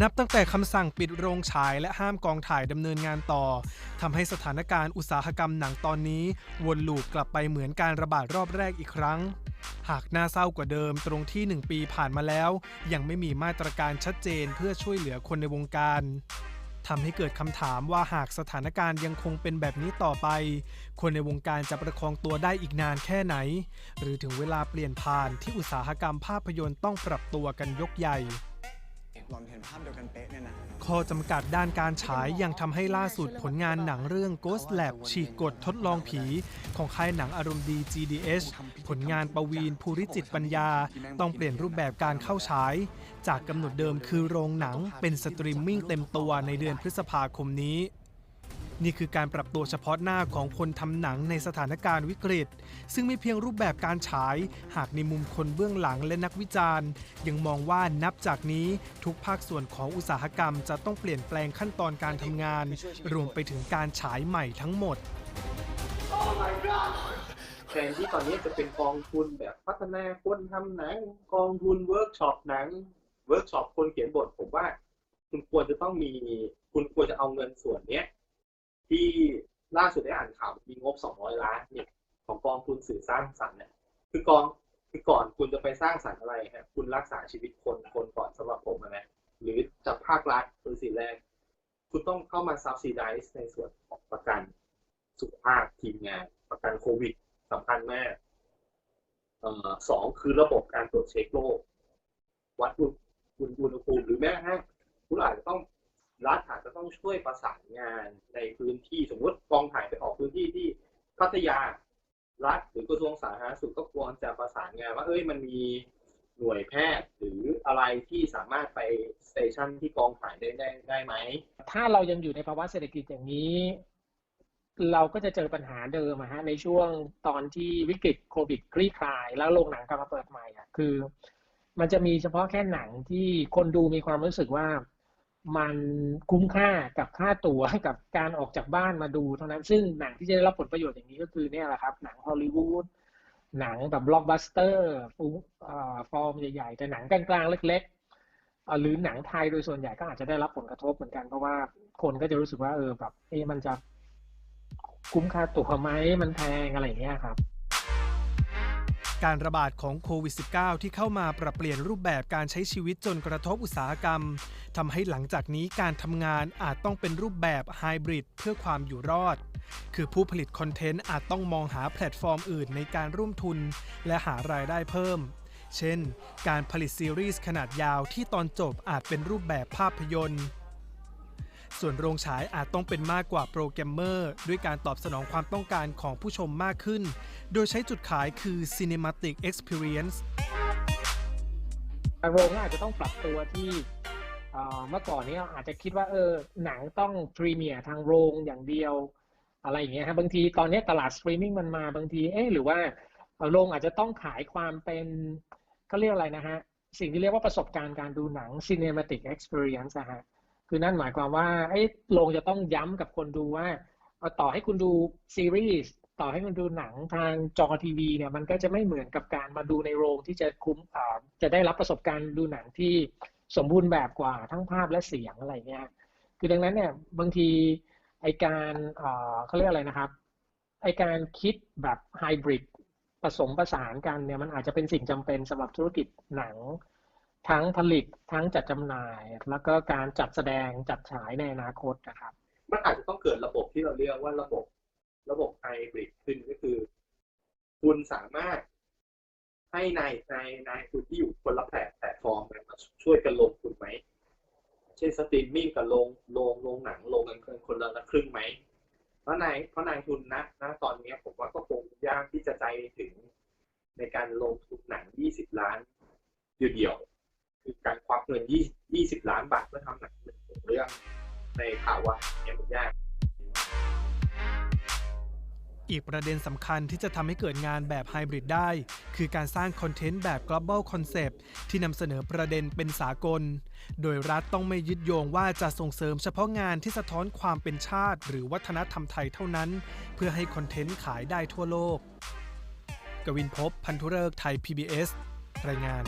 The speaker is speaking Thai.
นับตั้งแต่คำสั่งปิดโรงฉายและห้ามกองถ่ายดำเนินงานต่อทำให้สถานการณ์อุตสาหกรรมหนังตอนนี้ วนลูปกลับไปเหมือนการระบาดรอบแรกอีกครั้ง หากน่าเศร้ากว่าเดิมตรงที่ 1 ปีผ่านมาแล้ว ยังไม่มีมาตรการชัดเจนเพื่อช่วยเหลือคนในวงการทำให้เกิดคำถามว่าหากสถานการณ์ยังคงเป็นแบบนี้ต่อไป คนในวงการจะประคองตัวได้อีกนานแค่ไหน หรือถึงเวลาเปลี่ยนผ่านที่อุตสาหกรรมภาพยนตร์ต้องปรับตัวกันยกใหญ่ หลอนเห็นภาพเดียวกันเป๊ะเนี่ยนะ ข้อจำกัดด้านการฉายยังทำให้ล่าสุดผลงานหนังเรื่อง Ghost Lab ฉีกกฎทดลองผี ของค่ายหนังอารมณ์ดี GDH ผลงานประวีนภูริจิตปัญญา ต้องเปลี่ยนรูปแบบการเข้าฉาย จากกำหนดเดิมคือโรงหนังเป็นสตรีมมิ่งเต็มตัวในเดือนพฤษภาคมนี้ นี่คือการปรับตัวเฉพาะหน้าของคนทำหนังในสถานการณ์วิกฤต ซึ่งไม่เพียงรูปแบบการฉาย หากในมุมคนเบื้องหลังและนักวิจารณ์ ยังมองว่านับจากนี้ทุกภาคส่วนของอุตสาหกรรมจะต้องเปลี่ยนแปลงขั้นตอนการทำงาน รวมไปถึงการฉายใหม่ทั้งหมดแทนที่ตอนนี้จะเป็นกองทุนแบบพัฒนาคนทำหนัง กองทุนเวิร์กช็อปหนังเวิร์กช็อปคนเขียนบทผมว่า คุณควรจะต้องมีคุณควรจะเอาเงินส่วนเนี้ย ที่ล่าสุดได้อ่านข่าวมีงบ 200 ล้านเนี่ยของกองทุนสื่อสร้างสรรค์เนี่ยคือกองคือก่อนคุณจะไปสร้างสรรค์อะไรฮะคุณรักษาชีวิตคนคนก่อนสำหรับผมนะหรือจากภาครัฐเป็นสิ่งแรก คุณต้องเข้ามา subsidize ในส่วนของประกันสุขภาพทีมงาน ประกันโควิดสำคัญมากเอ่อสองคือระบบการตรวจเช็คโรควัดอุณอุณอุณหภูมิหรือแม้กระทั่งคุณอาจจะต้อง รัฐอาจจะต้องช่วยประสานงานในพื้นที่สมมติกองถ่ายไปออกพื้นที่ที่พัทยารัฐหรือกระทรวงสาธารณสุขก็ควรจะประสานงานว่าเอ้ยมันมีหน่วยแพทย์หรืออะไรที่สามารถไปสเตชันที่กองถ่ายได้ได้ได้ไหม ถ้าเรายังอยู่ในภาวะเศรษฐกิจอย่างนี้ เราก็จะเจอปัญหาเดิมอะฮะในช่วงตอนที่วิกฤตโควิดคลี่คลาย แล้วโรงหนังกลับมาเปิดใหม่อะคือ มันจะมีเฉพาะแค่หนังที่คนดูมีความรู้สึกว่า มันคุ้มค่ากับค่าตั๋วกับการออกจากบ้านมาดูเท่านั้น ซึ่งหนังที่จะได้รับผลประโยชน์อย่างนี้ก็คือเนี่ยแหละครับหนังฮอลลีวูดหนังแบบบล็อกบัสเตอร์ฟูฟอร์มใหญ่ๆ แต่หนังกลางๆเล็กๆหรือหนังไทยโดยส่วนใหญ่ก็อาจจะได้รับผลกระทบเหมือนกันเพราะว่าคนก็จะรู้สึกว่าเออแบบเอะมันจะคุ้มค่าตั๋วไหมมันแพงอะไรอย่างเงี้ยครับ การระบาดของโควิด -19 ที่เข้ามาปรับเปลี่ยนรูปแบบการใช้ชีวิตจนกระทบอุตสาหกรรมทำให้หลังจากนี้การทำงานอาจต้องเป็นรูปแบบไฮบริดเพื่อความอยู่รอด คือผู้ผลิตคอนเทนต์อาจต้องมองหาแพลตฟอร์มอื่นในการร่วมทุน และหารายได้เพิ่ม เช่น การผลิตซีรีส์ขนาดยาวที่ตอนจบอาจเป็นรูปแบบภาพยนตร์ ส่วนโรงฉายอาจต้องเป็นมากกว่าโปรแกรมเมอร์ ด้วยการตอบสนองความต้องการของผู้ชมมากขึ้น โดยใช้จุดขายคือ Cinematic Experience โรงอาจจะต้องปรับตัวที่เมื่อก่อนนี้อาจจะคิดว่าเออหนังต้องพรีเมียร์ทางโรงอย่างเดียว อะไรอย่างเงี้ยครับบางทีตอนนี้ตลาดสตรีมมิ่งมันมาบางทีเอ๊ะหรือว่าโรงอาจจะต้องขายความเป็นเขาเรียกอะไรนะฮะ สิ่งที่เรียกว่าประสบการณ์การดูหนัง cinematic experience นะฮะ คือนั่นหมายความว่าไอ้โรงจะต้องย้ำกับคนดูว่าเอาต่อให้คุณดูซีรีส์ต่อให้คุณดูหนังทางจอทีวีเนี่ยมันก็จะไม่เหมือนกับการมาดูในโรงที่จะคุ้มอ่าจะได้รับประสบการณ์ดูหนังที่สมบูรณ์แบบกว่าทั้งภาพและเสียงอะไรเงี้ยคือดังนั้นเนี่ยบางทีไอการเอ่อเขาเรียกอะไรนะครับไอการคิดแบบไฮบริดผสมผสานกันเนี่ยมันอาจจะเป็นสิ่งจำเป็นสำหรับธุรกิจหนัง ทั้งผลิตทั้งจัดจำหน่าย แล้วก็การจัดแสดงจัดฉายในอนาคตนะครับ มันอาจจะต้องเกิดระบบที่เราเรียกว่าระบบ ระบบไฮบริดขึ้นก็คือ คุณสามารถให้นายนายนายคุณที่อยู่คนละแพลตแพลตฟอร์มมาช่วยกันลงทุนไหมเช่นสตรีมมิ่งกับโรงโรงโรงหนังโรงกันคนละละครึ่งไหมเพราะนายเพราะนายทุนนะณตอนนี้ผมว่าก็คงยากที่จะใจถึงในการลงทุนหนัง 20 ล้านเดียว 20 20ล้านบาทเพื่อทำหนังหนึ่งเรื่องในภาวะอย่างนี้มันยากอีกประเด็นสำคัญที่จะทำให้เกิดงานแบบไฮบริดได้ คือการสร้างคอนเทนต์แบบ global concept ที่นำเสนอประเด็นเป็นสากล โดยรัฐต้องไม่ยึดโยงว่าจะส่งเสริมเฉพาะงานที่สะท้อนความเป็นชาติ หรือวัฒนธรรมไทยเท่านั้น เพื่อให้คอนเทนต์ขายได้ทั่วโลก กวินพบพันธุเริกไทย PBS รายงาน